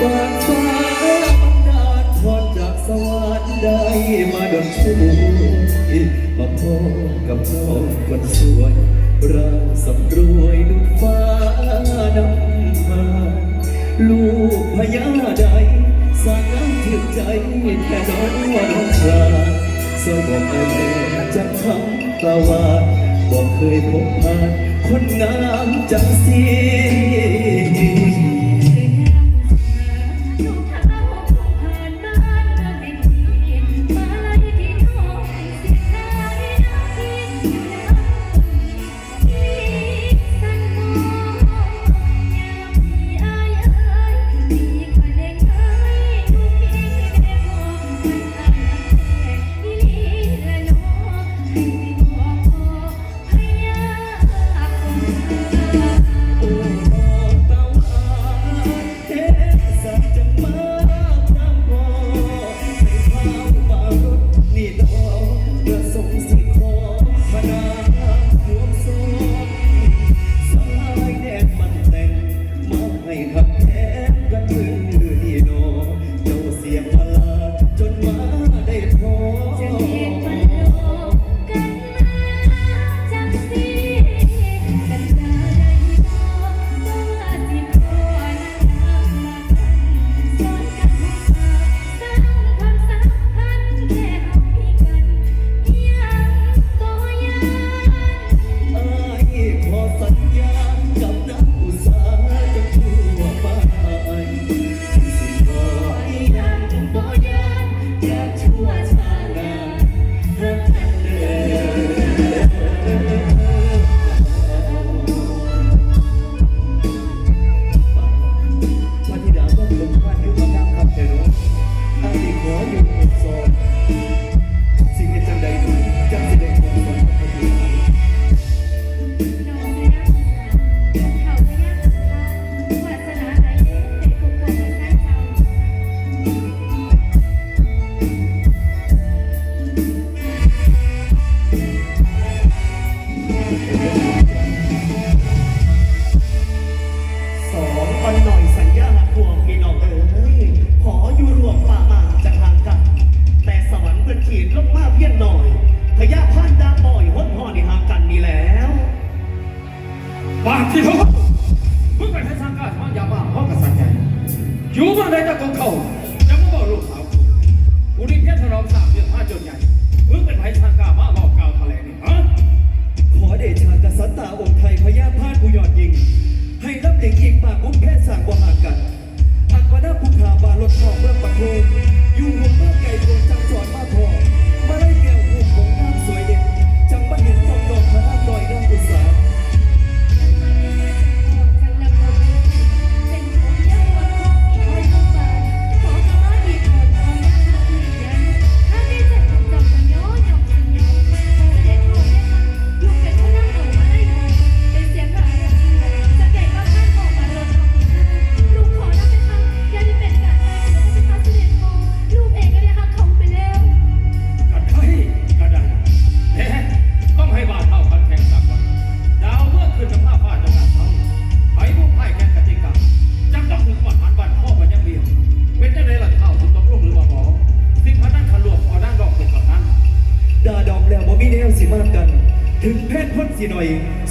ปากฟ้าดานพรจากสวรรค์ดมาดังช่มาพบกับน้อคนสวยร่างสำรวยนุ่ฟ้านำมาลูกพญาใดสร้งน้ำถึงใจแค่น้อว่น้องคลาสบอกแม่จะคำตะวาบอกเคยพบผ่านคนงามจังสี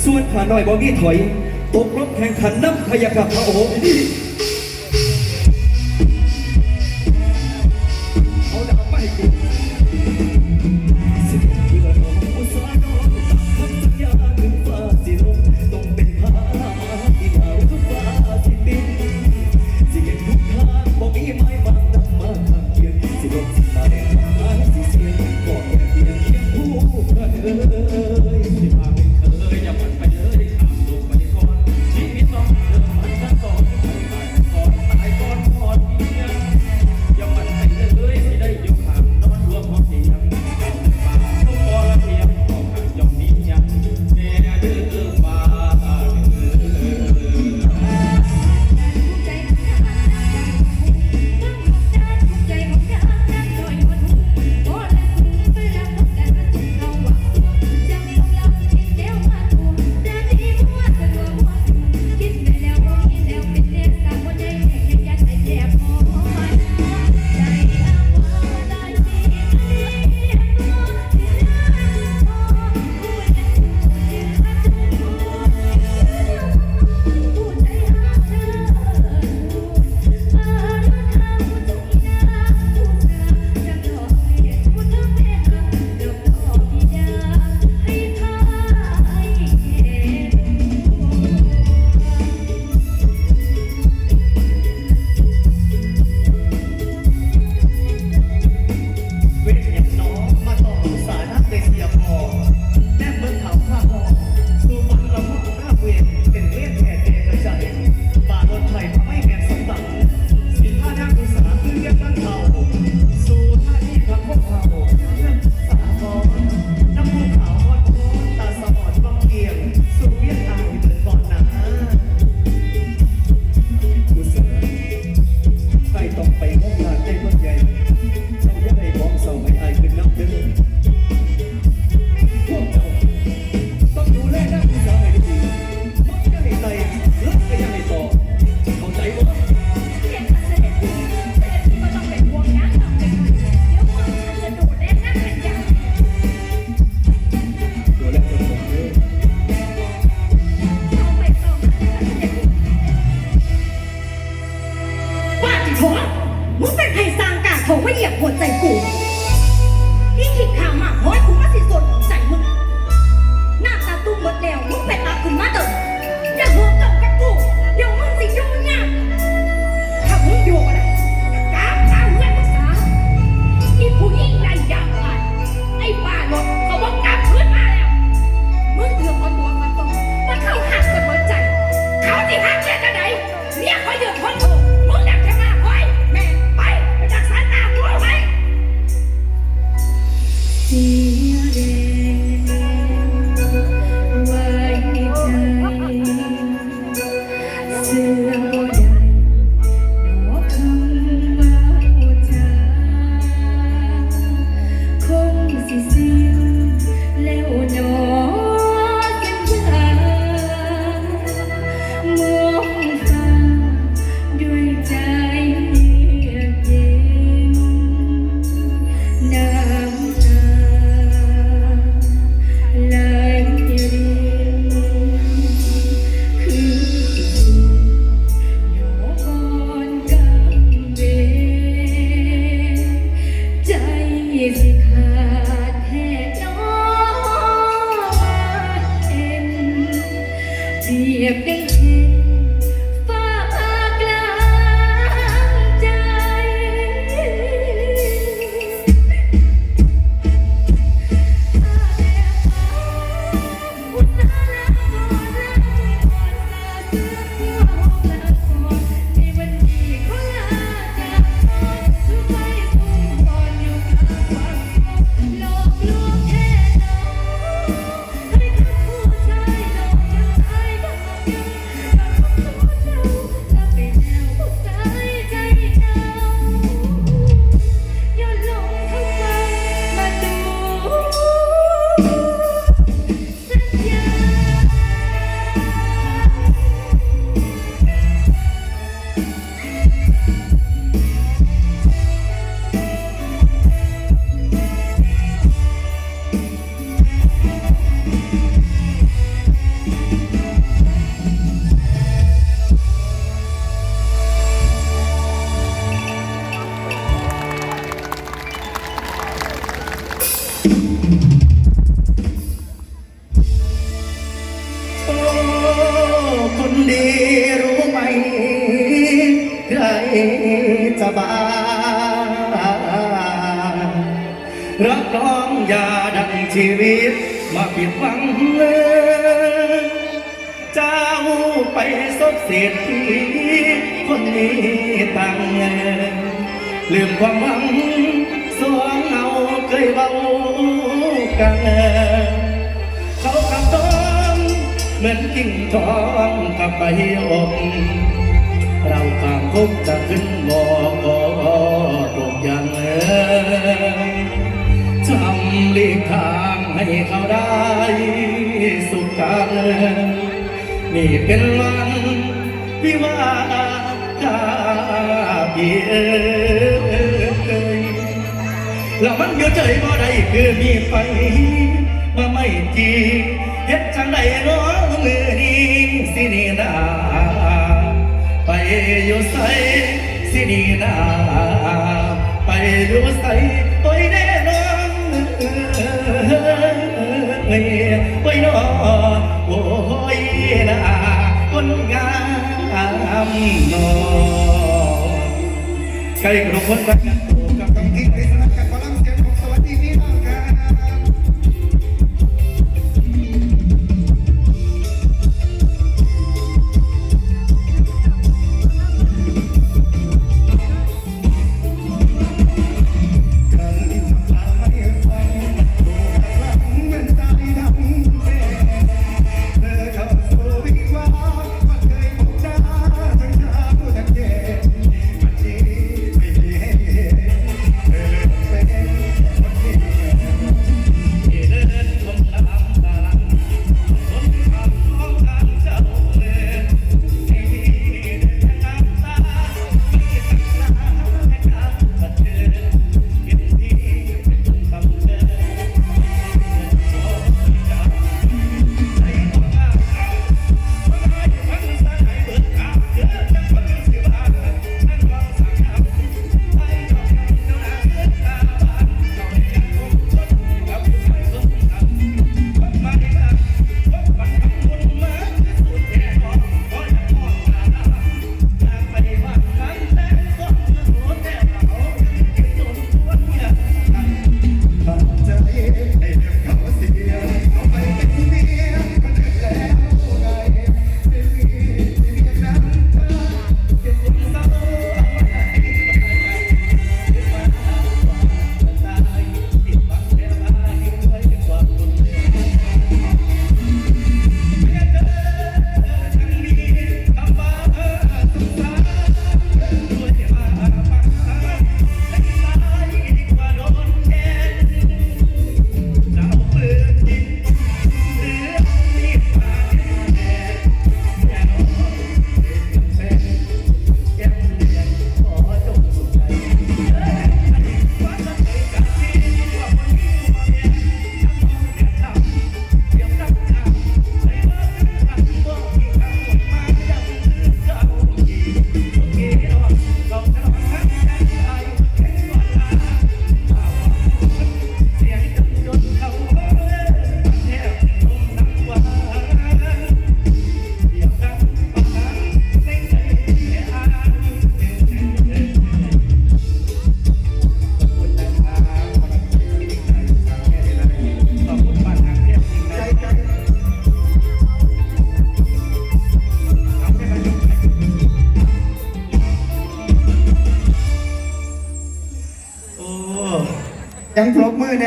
ส่วนขาน้อยบ่กี้ถอย ตกลงแข่งขันน้ำพยากรพระโอ ลืมความหวังสวงเอาเคยเบากันเขากับต้นเหมือนกิ่งทองกับใบอกเราต่างคงจะขึ้นงอกอตกอย่างเอิงทำหลีกทางให้เขาได้สุขกันนี่เป็นวันวิวาทา เอ๋ยแล้วมันอยู่ใจบ่ได้คือมีไฟมาไม่จีเฮ็ดจังไดเน้อมือนี้สินีนาไปอยู่ไสสินีนาไปอยู่ไสโอ้ยแน่นอนเอ้ยโอ้ยน้อโอ้ยนาคนงามน้อใครกระ คน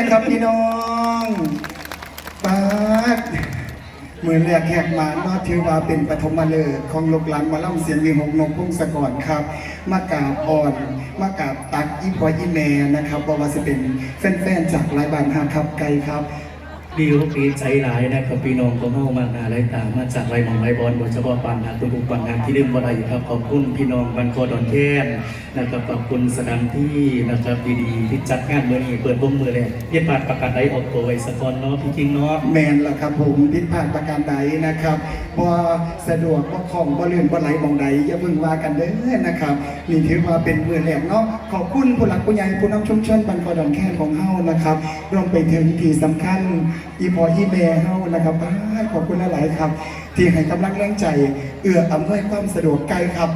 ครับพี่น้องปาดมือแรกแหกมาเนาะถือว่าเป็นปฐมฤกษ์ของลูกหลานมาล่ำเสียงวีหกนงพงศกรครับ มากาบอ่อน มากาบตักอีพออีแม่นะครับว่าว่าจะเป็นแฟนๆจากหลายบ้านหาครับไกลครับ ดีโอปีใจหลายนะครับพี่น้องของเฮามาหาหลายตามาจากไรหมองไรบอลโดยเฉพาะปานหาตุกุปันงานที่ลืมบ่ได้ครับขอบคุณพี่น้องบันโคดอนแค้นนะครับขอบคุณสถานที่นะครับดีๆที่จัดงานเมื่อนี้เปิดวงมือแรกเย็บปาดประกาศได้ออกตัวไว้สกอนเนาะพี่คิงเนาะแมนละครับผมผิดพลาดประการใดนะครับพอสะดวกบ่ของบ่เลื่อนบ่ไหลมองใดอย่าเพิ่งว่ากันเด้อนะครับนี่ถือว่าเป็นมือแรกเนาะขอบคุณผู้หลักผู้ใหญ่ผู้นำชุมชนบันคอดอนแค่นของเฮานะครับรวมไปถึงที่สำคัญอีพออีเม่เฮานะครับขอบคุณหลายๆครับ ที่ให้กำลังแรงใจ เอื้ออำนวยความสะดวกไกลครับ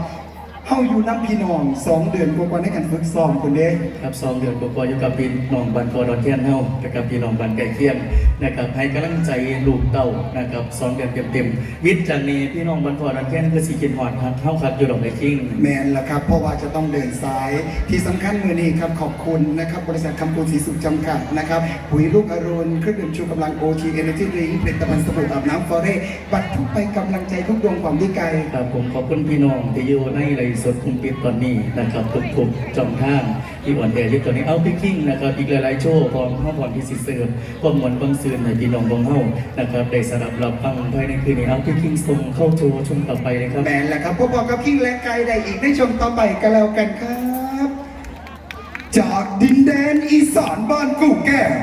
เฮาอยู่น้ำพี่น้องสองเดือนกว่าๆในการฝึกซ้อมคุณเด้ครับสองเดือนกว่าๆอยู่กับพี่น้องบันโคดอนแค้นเฮานะครับพี่น้องบันไก่เคียงนะครับให้กำลังใจลูกเต้านะครับสองเดือนเต็มๆวิทย์จากนี้พี่น้องบันโคดอนแค้นคือสิกินหอดครับเฮาครับอยู่ดอกไม้คิงแมนละครับ เพราะว่าจะต้องเดินสายที่สำคัญมือนี้ครับขอบคุณนะครับบริษัทคำปูนสีสุขจำกัดนะครับปุ๋ยลูกอรุณเครื่องดื่มชูกำลังโอทีเอเนจีดริงผลิตภัณฑ์สบู่อาบน้ำฟอเรบัตรทุกไปกำลังใจทุกดวงความดีไกลครับผมขอบคุณพี่น้องที่อยู่ในไลฟ์สดคุ้มปิดตอนนี้นะครับทุกๆจ่องทางที่อ่อนแอยู่ตอนนี้เอาพี่คิงนะครับอีกหลายๆโชว์พร้อมข้าวผ่อนที่สิเสริมความวลความซื่นในพี่น้องของเฮานะครับได้สำหรับรับฟังภายในคืนนี้เอาพี่คิงส่งเข้าโชว์ชมต่อไปเลยครับแมนละครับพวกบอกกับคิงและไกลได้อีกได้ชมต่อไปกันแล้วกันครับ จากดินแดนอีสานบ้านกู่แก้ว